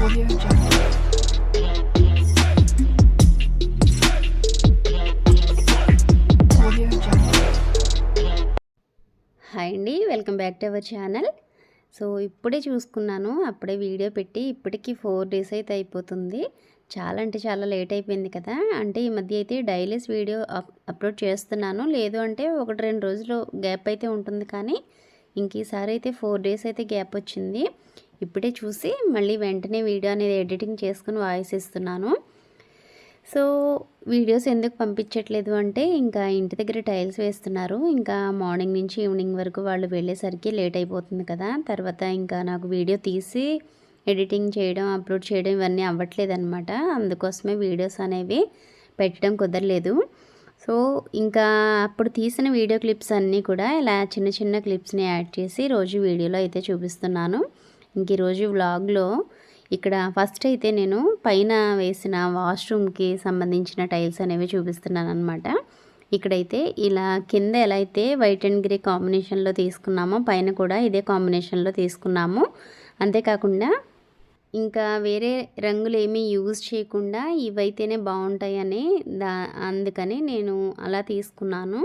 Hi అండి welcome back to our channel so ఇప్పుడే చూసుకున్నాను అప్పుడే వీడియో పెట్టి ఇప్పటికి ఫోర్ డేస్ అయితే అయిపోతుంది. చాలా అంటే చాలా లేట్ అయిపోయింది కదా. అంటే ఈ మధ్య అయితే డైలీస్ వీడియో అప్ అప్లోడ్ చేస్తున్నాను. లేదు అంటే ఒకటి రెండు రోజులు గ్యాప్ అయితే ఉంటుంది కానీ ఇంక ఈసారి అయితే ఫోర్ డేస్ అయితే గ్యాప్ వచ్చింది. ఇప్పుడే చూసి మళ్ళీ వెంటనే వీడియో అనేది ఎడిటింగ్ చేసుకుని వాయిస్ ఇస్తున్నాను. సో వీడియోస్ ఎందుకు పంపించట్లేదు అంటే ఇంకా ఇంటి దగ్గర టైల్స్ వేస్తున్నారు. ఇంకా మార్నింగ్ నుంచి ఈవినింగ్ వరకు వాళ్ళు వెళ్ళేసరికి లేట్ అయిపోతుంది కదా. తర్వాత ఇంకా నాకు వీడియో తీసి ఎడిటింగ్ చేయడం అప్లోడ్ చేయడం ఇవన్నీ అవ్వట్లేదు అనమాట అందుకోసమే వీడియోస్ అనేవి పెట్టడం కుదరలేదు. సో ఇంకా అప్పుడు తీసిన వీడియో క్లిప్స్ అన్నీ కూడా ఇలా చిన్న చిన్న క్లిప్స్ని యాడ్ చేసి రోజు వీడియోలో అయితే చూపిస్తున్నాను. ఇంక ఈరోజు వ్లాగ్లో ఇక్కడ ఫస్ట్ అయితే నేను పైన వేసిన వాష్రూమ్కి సంబంధించిన టైల్స్ అనేవి చూపిస్తున్నాను అనమాట ఇక్కడైతే ఇలా కింద ఎలా అయితే వైట్ అండ్ గ్రే కాంబినేషన్లో తీసుకున్నామో పైన కూడా ఇదే కాంబినేషన్లో తీసుకున్నాము. అంతేకాకుండా ఇంకా వేరే రంగులు ఏమీ యూజ్ చేయకుండా ఇవైతేనే బాగుంటాయని దా అందుకని నేను అలా తీసుకున్నాను.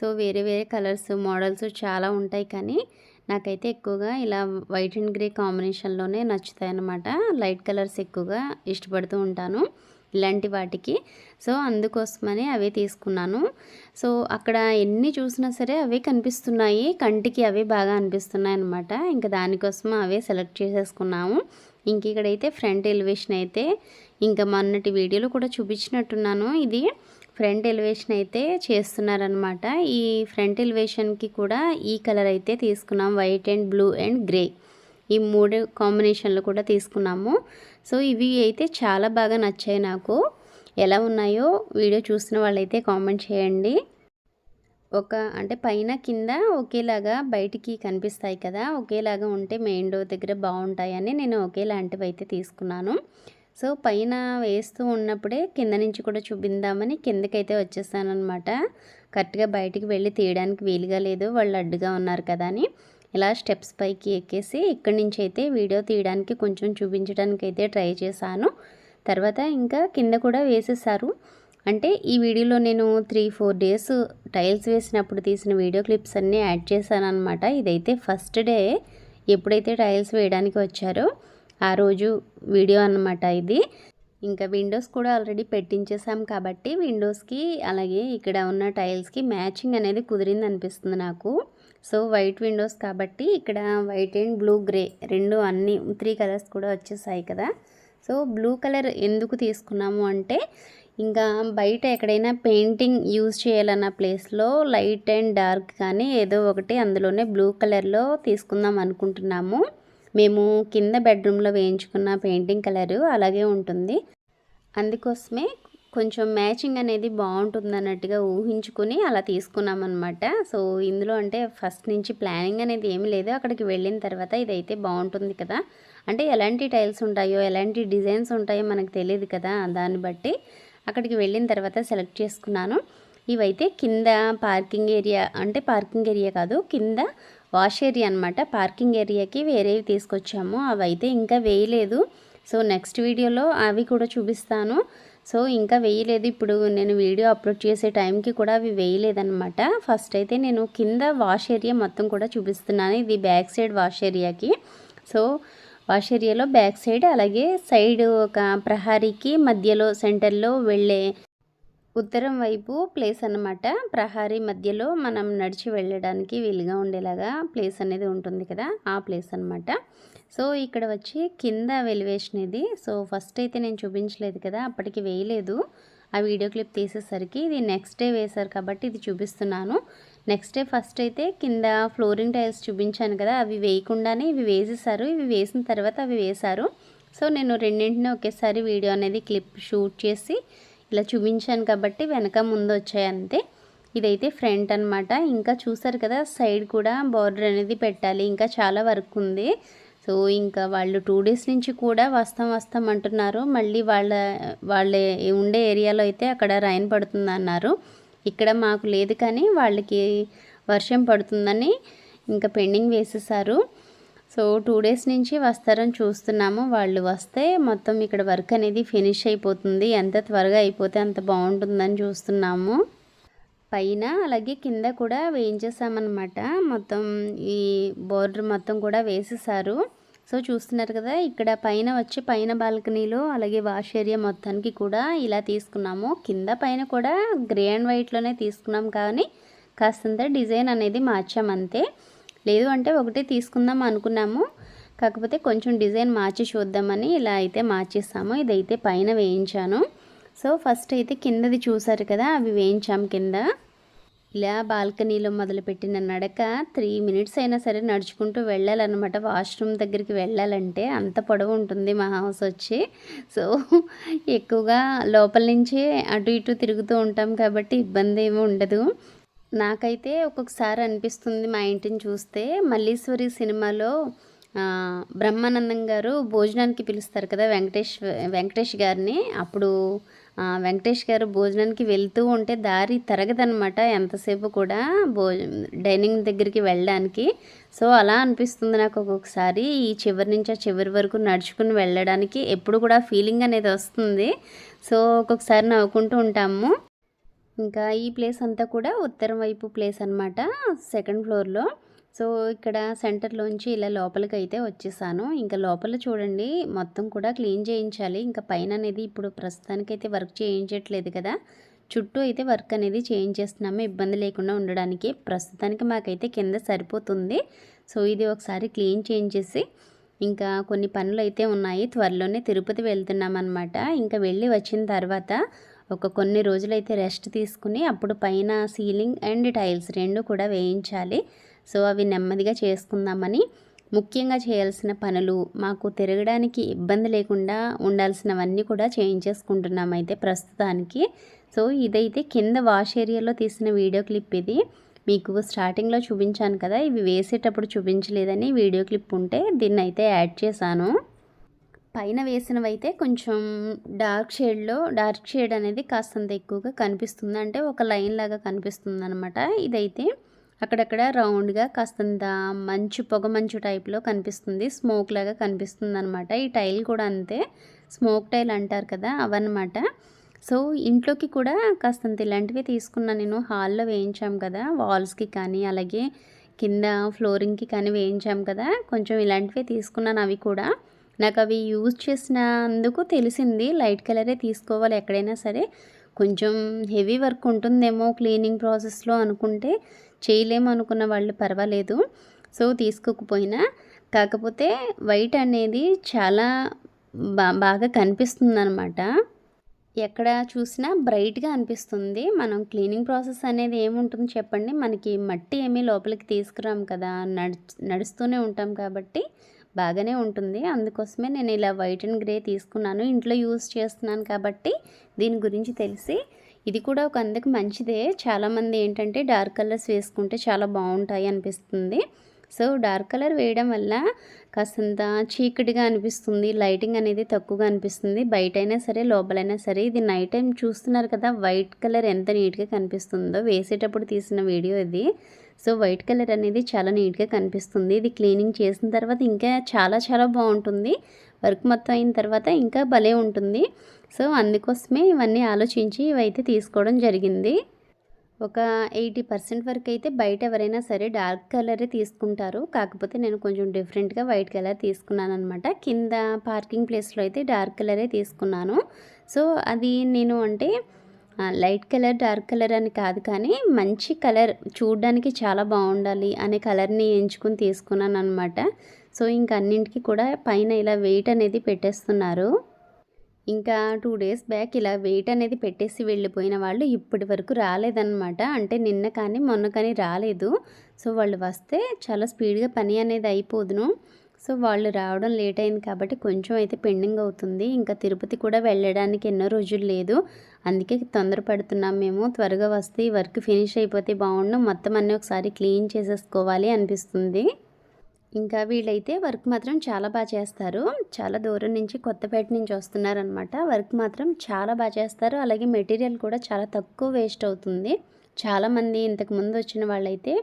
సో వేరే వేరే కలర్స్ మోడల్స్ చాలా ఉంటాయి కానీ నాకైతే ఎక్కువగా ఇలా వైట్ అండ్ గ్రే కాంబినేషన్లోనే నచ్చుతాయి అన్నమాట లైట్ కలర్స్ ఎక్కువగా ఇష్టపడుతూ ఉంటాను ఇలాంటి వాటికి. సో అందుకోసమని అవే తీసుకున్నాను. సో అక్కడ ఎన్ని చూసినా సరే అవే కనిపిస్తున్నాయి. కంటికి అవే బాగా అనిపిస్తున్నాయి అనమాట ఇంకా దానికోసం అవే సెలెక్ట్ చేసేసుకున్నాము. ఇంక ఇక్కడైతే ఫ్రంట్ ఎలివేషన్ అయితే ఇంకా మొన్నటి వీడియోలో కూడా చూపించినట్టున్నాను ఇది. ఫ్రంట్ ఎలివేషన్ అయితే చేస్తున్నారనమాట ఈ ఫ్రంట్ ఎలివేషన్కి కూడా ఈ కలర్ అయితే తీసుకున్నాం white and blue and grey. ఈ మూడు కాంబినేషన్లు కూడా తీసుకున్నాము. సో ఇవి అయితే చాలా బాగా నచ్చాయి నాకు. ఎలా ఉన్నాయో వీడియో చూసిన వాళ్ళైతే కామెంట్ చేయండి. ఒక అంటే పైన కింద ఒకేలాగా బయటికి కనిపిస్తాయి కదా ఒకేలాగా ఉంటే మెయిన్ డోర్ దగ్గర బాగుంటాయని నేను ఒకేలాంటివి అయితే తీసుకున్నాను. సో పైన వేస్తూ ఉన్నప్పుడే కింద నుంచి కూడా చూపిందామని కిందకైతే వచ్చేసానమాట కరెక్ట్గా బయటికి వెళ్ళి తీయడానికి వీలుగా లేదు వాళ్ళు అడ్డుగా ఉన్నారు కదా అని. ఇలా స్టెప్స్ పైకి ఎక్కేసి ఇక్కడి నుంచి అయితే వీడియో తీయడానికి కొంచెం చూపించడానికి అయితే ట్రై చేశాను. తర్వాత ఇంకా కింద కూడా వేసేసారు. అంటే ఈ వీడియోలో నేను త్రీ ఫోర్ డేస్ టైల్స్ వేసినప్పుడు తీసిన వీడియో క్లిప్స్ అన్నీ యాడ్ చేశాను అనమాట ఇదైతే ఫస్ట్ డే ఎప్పుడైతే టైల్స్ వేయడానికి వచ్చారో ఆ రోజు వీడియో అన్నమాట ఇది. ఇంకా విండోస్ కూడా ఆల్రెడీ పెట్టించేసాం కాబట్టి విండోస్కి అలాగే ఇక్కడ ఉన్న టైల్స్కి మ్యాచింగ్ అనేది కుదిరింది అనిపిస్తుంది నాకు. సో వైట్ విండోస్ కాబట్టి ఇక్కడ వైట్ అండ్ బ్లూ గ్రే రెండు అన్ని త్రీ కలర్స్ కూడా వచ్చేసాయి కదా. సో బ్లూ కలర్ ఎందుకు తీసుకున్నాము అంటే ఇంకా బయట ఎక్కడైనా పెయింటింగ్ యూజ్ చేయాలన్న ప్లేస్లో లైట్ అండ్ డార్క్ కానీ ఏదో ఒకటి అందులోనే బ్లూ కలర్లో తీసుకుందాం అనుకుంటున్నాము. మేము కింద బెడ్రూమ్లో వేయించుకున్న పెయింటింగ్ కలరు అలాగే ఉంటుంది. అందుకోసమే కొంచెం మ్యాచింగ్ అనేది బాగుంటుంది అన్నట్టుగా ఊహించుకుని అలా తీసుకున్నాం అనమాట సో ఇందులో అంటే ఫస్ట్ నుంచి ప్లానింగ్ అనేది ఏమి లేదు. అక్కడికి వెళ్ళిన తర్వాత ఇదైతే బాగుంటుంది కదా. అంటే ఎలాంటి టైల్స్ ఉంటాయో ఎలాంటి డిజైన్స్ ఉంటాయో మనకు తెలియదు కదా దాన్ని బట్టి. అక్కడికి వెళ్ళిన తర్వాత సెలెక్ట్ చేసుకున్నాను. ఇవైతే కింద పార్కింగ్ ఏరియా అంటే పార్కింగ్ ఏరియా కాదు కింద వాష్ ఏరియా అనమాట పార్కింగ్ ఏరియాకి వేరేవి తీసుకొచ్చాము. అవి అయితే ఇంకా వేయలేదు. సో నెక్స్ట్ వీడియోలో అవి కూడా చూపిస్తాను. సో ఇంకా వేయలేదు. ఇప్పుడు నేను వీడియో అప్లోడ్ చేసే టైంకి కూడా అవి వేయలేదన్నమాట. ఫస్ట్ అయితే నేను కింద వాష్ ఏరియా మొత్తం కూడా చూపిస్తున్నాను. ఇది బ్యాక్ సైడ్ వాష్ ఏరియాకి. సో వాష్ ఏరియాలో బ్యాక్ సైడ్ అలాగే సైడ్ ఒక ప్రహారీకి మధ్యలో సెంటర్లో వెళ్ళే ఉత్తరం వైపు ప్లేస్ అన్నమాట. ప్రహారీ మధ్యలో మనం నడిచి వెళ్ళడానికి వీలుగా ఉండేలాగా ప్లేస్ అనేది ఉంటుంది కదా ఆ ప్లేస్ అన్నమాట. సో ఇక్కడ వచ్చి కింద వెలివేషన్ ఇది. సో ఫస్ట్ అయితే నేను చూపించలేదు కదా అప్పటికి వేయలేదు. ఆ వీడియో క్లిప్ తీసేసరికి ఇది నెక్స్ట్ డే వేశారు కాబట్టి ఇది చూపిస్తున్నాను. నెక్స్ట్ డే ఫస్ట్ అయితే కింద ఫ్లోరింగ్ టైల్స్ చూపించాను కదా అవి వేయకుండానే ఇవి వేసేసారు ఇవి వేసిన తర్వాత అవి వేశారు. సో నేను రెండింటిని ఒకేసారి వీడియో అనేది క్లిప్ షూట్ చేసి ఇలా చూపించాను కాబట్టి వెనక ముందు వచ్చాయి అంతే. ఇదైతే ఫ్రంట్ అనమాట ఇంకా చూసారు కదా సైడ్ కూడా బార్డర్ అనేది పెట్టాలి. ఇంకా చాలా వర్క్ ఉంది. సో ఇంకా వాళ్ళు టూ డేస్ నుంచి కూడా వస్తాం వస్తాం అంటున్నారు. మళ్ళీ వాళ్ళ వాళ్ళ ఉండే ఏరియాలో అయితే అక్కడ రైన్ పడుతుందన్నారు ఇక్కడ మాకు లేదు కానీ వాళ్ళకి వర్షం పడుతుందని ఇంకా పెండింగ్ వేసేసారు. సో టూ డేస్ నుంచి వస్తారని చూస్తున్నాము. వాళ్ళు వస్తే మొత్తం ఇక్కడ వర్క్ అనేది ఫినిష్ అయిపోతుంది. ఎంత త్వరగా అయిపోతే అంత బాగుంటుందని చూస్తున్నాము. పైన అలాగే కింద కూడా వేయించేసామన్నమాట. మొత్తం ఈ బోర్డర్ మొత్తం కూడా వేసేసారు. సో చూస్తున్నారు కదా ఇక్కడ పైన వచ్చి పైన బాల్కనీలో అలాగే వాష్ ఏరియా మొత్తానికి కూడా ఇలా తీసుకున్నాము. కింద పైన కూడా గ్రే అండ్ వైట్లోనే తీసుకున్నాం కానీ కాస్తంత డిజైన్ అనేది మార్చామంతే. లేదు అంటే ఒకటి తీసుకుందాం అనుకున్నాము. కాకపోతే కొంచెం డిజైన్ మార్చి చూద్దామని ఇలా అయితే మార్చేసాము. ఇదైతే పైన వేయించాను. సో ఫస్ట్ అయితే కిందది చూసారు కదా అవి వేయించాం కింద. ఇలా బాల్కనీలో మొదలుపెట్టిన నడక త్రీ మినిట్స్ అయినా సరే నడుచుకుంటూ వెళ్ళాలన్నమాట. వాష్రూమ్ దగ్గరికి వెళ్ళాలంటే అంత పొడవు ఉంటుంది మా హౌస్ వచ్చి. సో ఎక్కువగా లోపల నుంచి అటు ఇటు తిరుగుతూ ఉంటాం కాబట్టి ఇబ్బంది ఏమీ ఉండదు. నాకైతే ఒక్కొక్కసారి అనిపిస్తుంది మా ఇంటిని చూస్తే. మల్లీశ్వరి సినిమాలో బ్రహ్మానందం గారు భోజనానికి పిలుస్తారు కదా వెంకటేష్ వెంకటేష్ గారిని. అప్పుడు వెంకటేష్ గారు భోజనానికి వెళ్తూ ఉంటే దారి తరగదనమాట ఎంతసేపు కూడా భో డైనింగ్ దగ్గరికి వెళ్ళడానికి. సో అలా అనిపిస్తుంది నాకు ఒక్కొక్కసారి. ఈ చివరి నుంచి ఆ చివరి వరకు నడుచుకుని వెళ్ళడానికి ఎప్పుడు కూడా ఫీలింగ్ అనేది వస్తుంది. సో ఒక్కొక్కసారి నవ్వుకుంటూ ఉంటాము. ఇంకా ఈ ప్లేస్ అంతా కూడా ఉత్తరం వైపు ప్లేస్ అనమాట సెకండ్ ఫ్లోర్లో. సో ఇక్కడ సెంటర్లోంచి ఇలా లోపలికి అయితే వచ్చేసాను. ఇంకా లోపల చూడండి మొత్తం కూడా క్లీన్ చేయించాలి. ఇంకా పైన అనేది ఇప్పుడు ప్రస్తుతానికైతే వర్క్ చేయించట్లేదు కదా. చుట్టూ అయితే వర్క్ అనేది చేయించేస్తున్నాము ఇబ్బంది లేకుండా ఉండడానికి. ప్రస్తుతానికి మాకైతే కింద సరిపోతుంది. సో ఇది ఒకసారి క్లీన్ చేయించేసి ఇంకా కొన్ని పనులు అయితే ఉన్నాయి. త్వరలోనే తిరుపతి వెళ్తున్నాం అనమాట ఇంకా వెళ్ళి వచ్చిన తర్వాత ఒక కొన్ని రోజులైతే రెస్ట్ తీసుకుని అప్పుడు పైన సీలింగ్ అండ్ టైల్స్ రెండు కూడా వేయించాలి. సో అవి నెమ్మదిగా చేసుకుందామని ముఖ్యంగా చేయాల్సిన పనులు మాకు తిరగడానికి ఇబ్బంది లేకుండా ఉండాల్సినవన్నీ కూడా చేయించేసుకుంటున్నాం అయితే ప్రస్తుతానికి. సో ఇదైతే కింద వాష్ ఏరియాలో తీసిన వీడియో క్లిప్ ఇది. మీకు స్టార్టింగ్లో చూపించాను కదా ఇవి వేసేటప్పుడు చూపించలేదని వీడియో క్లిప్ ఉంటే దీన్ని అయితే యాడ్ చేశాను. పైన వేసినవైతే కొంచెం డార్క్ షేడ్లో డార్క్ షేడ్ అనేది కాస్తంత ఎక్కువగా కనిపిస్తుంది. అంటే ఒక లైన్ లాగా కనిపిస్తుంది అనమాట ఇదైతే అక్కడక్కడ రౌండ్గా కాస్తంత మంచు పొగ మంచు టైప్లో కనిపిస్తుంది. స్మోక్ లాగా కనిపిస్తుంది అనమాట ఈ టైల్ కూడా అంతే. స్మోక్ టైల్ అంటారు కదా అవన్నమాట. సో ఇంట్లోకి కూడా కాస్తంత ఇలాంటివి తీసుకున్నా నేను. హాల్లో వేయించాం కదా వాల్స్కి కానీ అలాగే కింద ఫ్లోరింగ్కి కానీ వేయించాం కదా కొంచెం ఇలాంటివే తీసుకున్నాను అవి కూడా. నాకు అవి యూజ్ చేసినందుకు తెలిసింది. లైట్ కలరే తీసుకోవాలి ఎక్కడైనా సరే. కొంచెం హెవీ వర్క్ ఉంటుందేమో క్లీనింగ్ ప్రాసెస్లో అనుకుంటే చేయలేము అనుకున్న వాళ్ళు పర్వాలేదు. సో తీసుకోకపోయినా. కాకపోతే వైట్ అనేది చాలా బా బాగా కనిపిస్తుంది అనమాట ఎక్కడ చూసినా బ్రైట్గా అనిపిస్తుంది. మనం క్లీనింగ్ ప్రాసెస్ అనేది ఏముంటుంది చెప్పండి. మనకి మట్టి ఏమీ లోపలికి తీసుకురాం కదా. నడు నడుస్తూనే ఉంటాం కాబట్టి బాగానే ఉంటుంది. అందుకోసమే నేను ఇలా వైట్ అండ్ గ్రే తీసుకున్నాను. ఇంట్లో యూస్ చేస్తున్నాను కాబట్టి దీని గురించి తెలిసి ఇది కూడా ఒక అందుకు మంచిదే. చాలామంది ఏంటంటే డార్క్ కలర్స్ వేసుకుంటే చాలా బాగుంటాయి అనిపిస్తుంది. సో డార్క్ కలర్ వేయడం వల్ల కాస్తంత చీకటిగా అనిపిస్తుంది. లైటింగ్ అనేది తక్కువగా అనిపిస్తుంది. బయట అయినా సరే లోపలైనా సరే ఇది నైట్ టైం చూస్తున్నారు కదా వైట్ కలర్ ఎంత నీట్గా కనిపిస్తుందో. వేసేటప్పుడు తీసిన వీడియో ఇది. సో వైట్ కలర్ అనేది చాలా నీట్గా కనిపిస్తుంది. ఇది క్లీనింగ్ చేసిన తర్వాత ఇంకా చాలా చాలా బాగుంటుంది. వర్క్ మొత్తం అయిన తర్వాత ఇంకా భలే ఉంటుంది. సో అందుకోసమే ఇవన్నీ ఆలోచించి ఇవైతే తీసుకోవడం జరిగింది. ఒక ఎయిటీ పర్సెంట్ వరకు అయితే బయట ఎవరైనా సరే డార్క్ కలరే తీసుకుంటారు. కాకపోతే నేను కొంచెం డిఫరెంట్గా వైట్ కలర్ తీసుకున్నాను అనమాట కింద పార్కింగ్ ప్లేస్లో అయితే డార్క్ కలరే తీసుకున్నాను. సో అది నేను అంటే లైట్ కలర్ డార్క్ కలర్ అని కాదు కానీ మంచి కలర్ చూడడానికి చాలా బాగుండాలి అనే కలర్ని ఎంచుకుని తీసుకున్నాను అనమాట సో ఇంకా అన్నింటికి కూడా పైన ఇలా వెయిట్ అనేది పెట్టేస్తున్నారు. ఇంకా టూ డేస్ బ్యాక్ ఇలా వెయిట్ అనేది పెట్టేసి వెళ్ళిపోయిన వాళ్ళు ఇప్పటి వరకు రాలేదన్నమాట. అంటే నిన్న కానీ మొన్న కానీ రాలేదు. సో వాళ్ళు వస్తే చాలా స్పీడ్గా పని అనేది అయిపోదును. సో వాళ్ళు రావడం లేట్ అయింది కాబట్టి కొంచెం అయితే పెండింగ్ అవుతుంది. ఇంకా తిరుపతి కూడా వెళ్ళడానికి ఎన్నో రోజులు లేదు. అందుకే తొందరపడుతున్నాం మేము. త్వరగా వస్తే ఈ వర్క్ ఫినిష్ అయిపోతే బాగుండు. మొత్తం అన్నీ ఒకసారి క్లీన్ చేసేసుకోవాలి అనిపిస్తుంది. ఇంకా వీళ్ళైతే వర్క్ మాత్రం చాలా బాగా చేస్తారు. చాలా దూరం నుంచి కొత్తపేట నుంచి వస్తున్నారనమాట వర్క్ మాత్రం చాలా బాగా చేస్తారు. అలాగే మెటీరియల్ కూడా చాలా తక్కువ వేస్ట్ అవుతుంది. చాలామంది ఇంతకుముందు వచ్చిన వాళ్ళైతే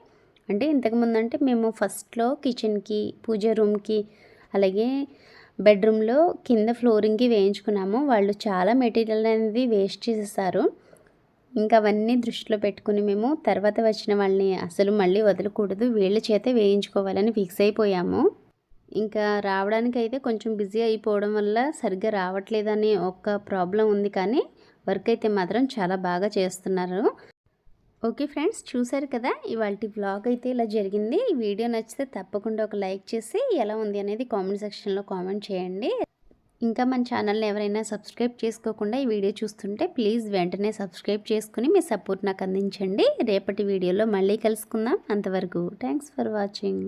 అంటే ఇంతకుముందు అంటే మేము ఫస్ట్లో కిచెన్కి పూజ రూమ్కి అలాగే బెడ్రూమ్లో కింద ఫ్లోరింగ్కి వేయించుకున్నాము. వాళ్ళు చాలా మెటీరియల్ అనేది వేస్ట్ చేసేసారు. ఇంకా అవన్నీ దృష్టిలో పెట్టుకుని మేము తర్వాత వచ్చిన వాళ్ళని అసలు మళ్ళీ వదలకూడదు వీళ్ళ చేతే వేయించుకోవాలని ఫిక్స్ అయిపోయాము. ఇంకా రావడానికి అయితే కొంచెం బిజీ అయిపోవడం వల్ల సరిగ్గా రావట్లేదని ఒక ప్రాబ్లం ఉంది కానీ వర్క్ అయితే మాత్రం చాలా బాగా చేస్తున్నారు. ఓకే ఫ్రెండ్స్ చూశారు కదా? ఇవాళ వ్లాగ్ అయితే ఇలా జరిగింది. ఈ వీడియో నచ్చితే తప్పకుండా ఒక లైక్ చేసి ఎలా ఉంది అనేది కామెంట్ సెక్షన్లో కామెంట్ చేయండి. ఇంకా మన ఛానల్ని ఎవరైనా సబ్స్క్రైబ్ చేసుకోకుండా ఈ వీడియో చూస్తుంటే ప్లీజ్ వెంటనే సబ్స్క్రైబ్ చేసుకుని మీ సపోర్ట్ నాకు అందించండి. రేపటి వీడియోలో మళ్ళీ కలుసుకుందాం. అంతవరకు థ్యాంక్స్ ఫర్ వాచింగ్.